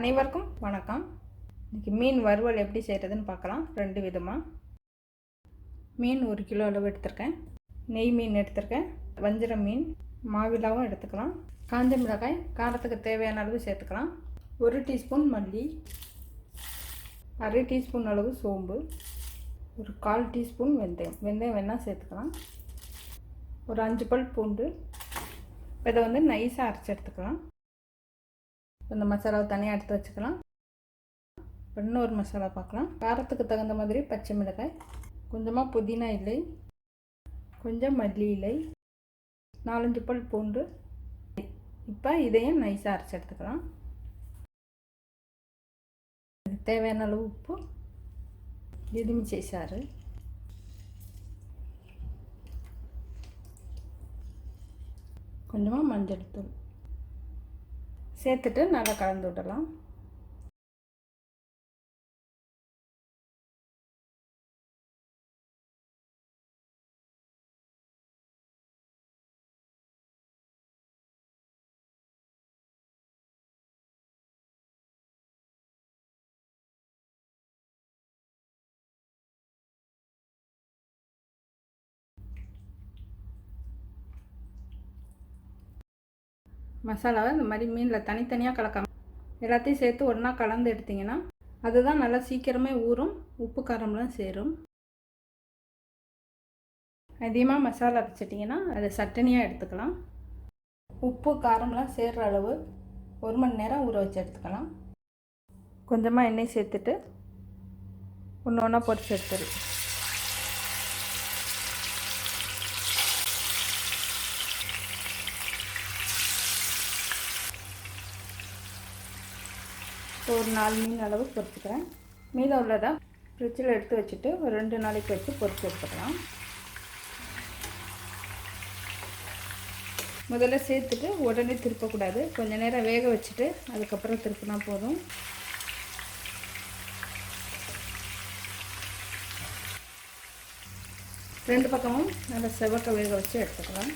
அனைவருக்கும் வணக்கம். இன்றைக்கி மீன் வறுவல் எப்படி செய்கிறதுன்னு பார்க்கலாம். ரெண்டு விதமாக மீன் ஒரு கிலோ அளவு எடுத்திருக்கேன். நெய் மீன் எடுத்திருக்கேன். வஞ்சிரம் மீன் மாவிலாவும் எடுத்துக்கலாம். காஞ்ச மிளகாய் காரத்துக்கு தேவையான அளவு சேர்த்துக்கலாம். ஒரு டீஸ்பூன் மல்லி அரை டீஸ்பூன் அளவு சோம்பு ஒரு கால் டீஸ்பூன் வெந்தயம். வெந்தயம் வேணால் சேர்த்துக்கலாம். ஒரு அஞ்சு பல் பூண்டு. இதை வந்து நைஸாக அரைச்சி எடுத்துக்கலாம். இந்த மசாலாவை தனியாக எடுத்து வச்சுக்கலாம். இப்போ இன்னொரு மசாலா பார்க்கலாம். காரத்துக்கு தகுந்த மாதிரி பச்சை மிளகாய் கொஞ்சமாக புதினா இலை கொஞ்சம் மல்லி இலை நாலஞ்சு பல் பூண்டு. இப்போ இதையும் நைஸாக அரைச்சி எடுத்துக்கலாம். தேவையான அளவு உப்பு எலுமிச்சை சாறு. கொஞ்சமாக மஞ்சள் தூள். சேர்த்துட்டு நல்லா கலந்து விடலாம் மசாலாவை இந்த மாதிரி மீனில் தனித்தனியாக கலக்காம எல்லாத்தையும் சேர்த்து ஒன்றா கலந்து எடுத்திங்கன்னா அதுதான் நல்லா சீக்கிரமே ஊறும் உப்பு காரம்லாம் சேரும். அதிகமாக மசாலா அரைச்சிட்டிங்கன்னா அதை சட்டனியாக எடுத்துக்கலாம். உப்பு காரம்லாம் சேர்கிற அளவு ஒரு மணி நேரம் ஊற வச்சு எடுத்துக்கலாம். கொஞ்சமாக எண்ணெய் சேர்த்துட்டு ஒன்று ஒன்றா பொரிச்சு எடுத்துரு இப்போ ஒரு நாலு மீன் அளவு பொறுத்துக்கிறேன் மீதம் உள்ளதை ஃப்ரிட்ஜில் எடுத்து வச்சுட்டு ஒரு ரெண்டு நாளைக்கு வச்சு பொரிச்சு எடுத்துக்கலாம். முதல்ல சேர்த்துட்டு உடனே திருப்பக்கூடாது. கொஞ்சம் நேரம் வேக வச்சுட்டு அதுக்கப்புறம் திருப்பினா போதும். ரெண்டு பக்கமும் நல்லா செவக்க வேக வச்சு எடுத்துக்கலாம்.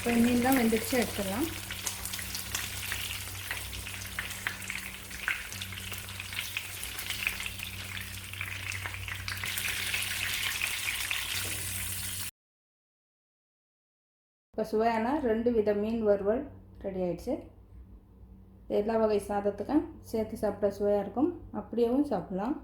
இப்போ மீன் தான் வெந்துடுச்சு எடுத்துடலாம். இப்போ சுவையான ரெண்டு வித மீன் வறுவல் ரெடி ஆயிடுச்சு. எல்லா வகை சாதத்துக்கும் சேர்த்து சாப்பிட சுவையாக இருக்கும். அப்படியேவும் சாப்பிட்லாம்.